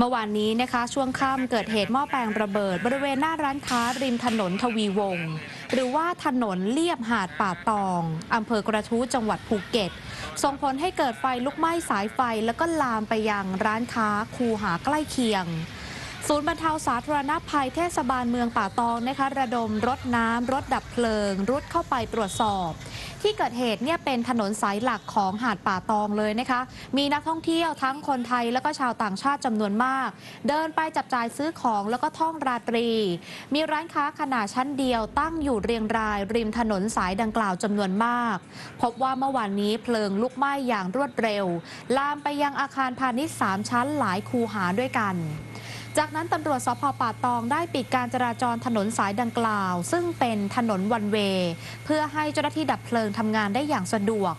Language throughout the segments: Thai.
เมื่อวานนี้นะคะ ช่วงค่ำเกิดเหตุหม้อแปลงระเบิด บริเวณหน้าร้านค้าริมถนนทวีวงศ์หรือว่าถนนเลียบหาดป่าตองอำเภอกระทู้จังหวัดภูเก็ต ส่งผลให้เกิดไฟลุกไหม้สายไฟ แล้วก็ลามไปยังร้านค้าคูหาใกล้เคียง ศูนย์บรรเทาสาธารณภัยเทศบาลเมืองป่าตองนะคะระดมรถน้ำรถดับเพลิง รุดเข้าไปตรวจสอบ ที่เกิดเหตุเนี่ยเป็นถนนสายหลักของหาดป่าตองเลยนะคะ มีนักท่องเที่ยวทั้งคนไทยแล้วก็ชาวต่างชาติจำนวนมาก เดินไปจับจ่ายซื้อของแล้วก็ท่องราตรี มีร้านค้าขนาดชั้นเดียวตั้งอยู่เรียงราย ริมถนนสายดังกล่าวจำนวนมาก พบว่าเมื่อวานนี้เพลิงลุกไหม้อย่างรวดเร็ว ลามไปยังอาคารพาณิชย์สามชั้นหลายคูหาด้วยกัน จากนั้นตำรวจสพป่าตองได้ปิดการจราจรถนนสายดังกล่าว ซึ่งเป็นถนนวันเวย์เพื่อให้เจ้าหน้าที่ดับเพลิงทำงานได้อย่างสะดวก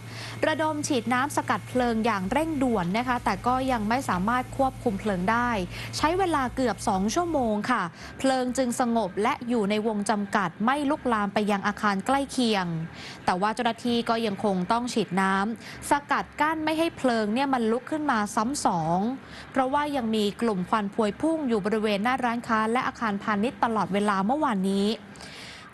ระดมฉีดน้ำสกัดเพลิงอย่างเร่งด่วนนะคะ แต่ก็ยังไม่สามารถควบคุมเพลิงได้ ใช้เวลาเกือบ 2 ชั่วโมงค่ะ เพลิงจึงสงบและอยู่ในวงจำกัดไม่ลุกลามไปยังอาคารใกล้เคียง แต่ว่าเจ้าหน้าที่ก็ยังคงต้องฉีดน้ำสกัดกั้นไม่ให้เพลิงเนี่ยมันลุกขึ้นมาซ้ำสองเพราะว่ายังมีกลุ่มควันพวยพุ่งอยู่บริเวณหน้าร้านค้าและอาคารพาณิชย์ตลอดเวลาเมื่อวานนี้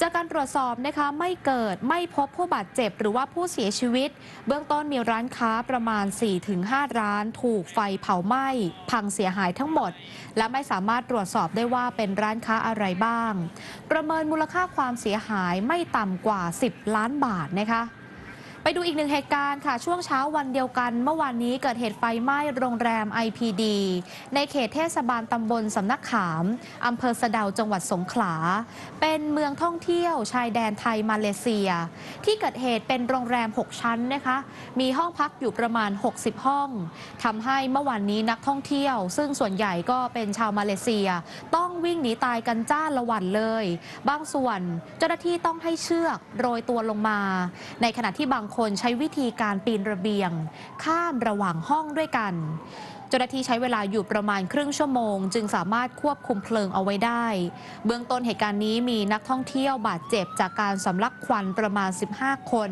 จากการตรวจสอบนะคะไม่เกิดไม่พบผู้บาดเจ็บหรือว่าผู้เสียชีวิต เบื้องต้นมีร้านค้าประมาณ 4-5 ร้าน ถูกไฟเผาไหม้ พังเสียหายทั้งหมด และไม่สามารถตรวจสอบได้ว่าเป็นร้านค้าอะไรบ้าง ประเมินมูลค่าความเสียหายไม่ต่ำกว่า 10 ล้านบาทนะคะ ไปดูอีกหนึ่งเหตุการณ์ค่ะ ช่วงเช้าวันเดียวกัน เมื่อวานนี้เกิดเหตุไฟไหม้โรงแรม IPD ในเขตเทศบาลตำบลสำนักขามอำเภอสะเดาจังหวัดสงขลา เป็นเมืองท่องเที่ยวชายแดนไทยมาเลเซีย ที่เกิดเหตุเป็นโรงแรม 6 ชั้นนะคะ มีห้องพักอยู่ประมาณ 60 ห้องทำให้เมื่อวานนี้นักท่องเที่ยว ซึ่งส่วนใหญ่ก็เป็นชาวมาเลเซีย ต้องวิ่งหนีตายกันจ้าละวันเลย บางส่วนเจ้าหน้าที่ต้องให้เชือกโรยตัวลงมา ในขณะที่บางคนใช้วิธีการปีนระเบียง ข้ามระหว่างห้องด้วยกัน จ้าหน้าที่ใช้เวลาอยู่ประมาณครึ่งชั่วโมง จึงสามารถควบคุมเพลิงเอาไว้ได้ เบื้องต้นเหตุการณ์นี้มีนักท่องเที่ยวบาดเจ็บจากการสำลักควันประมาณ 15 คน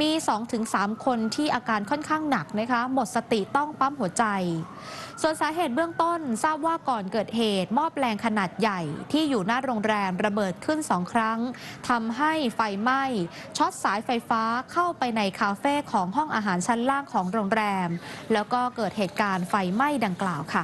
มี 2-3 คนที่อาการค่อนข้างหนักนะคะ หมดสติต้องปั๊มหัวใจ ส่วนสาเหตุเบื้องต้นทราบว่าก่อนเกิดเหตุหม้อแปลงขนาดใหญ่ที่อยู่หน้าโรงแรมระเบิดขึ้นสองครั้งทำให้ไฟไหม้ช็อตสายไฟฟ้าเข้าไปในคาเฟ่ของห้องอาหารชั้นล่างของโรงแรม แล้วก็เกิดเหตุการณ์ไฟไหม้ดังกล่าวค่ะ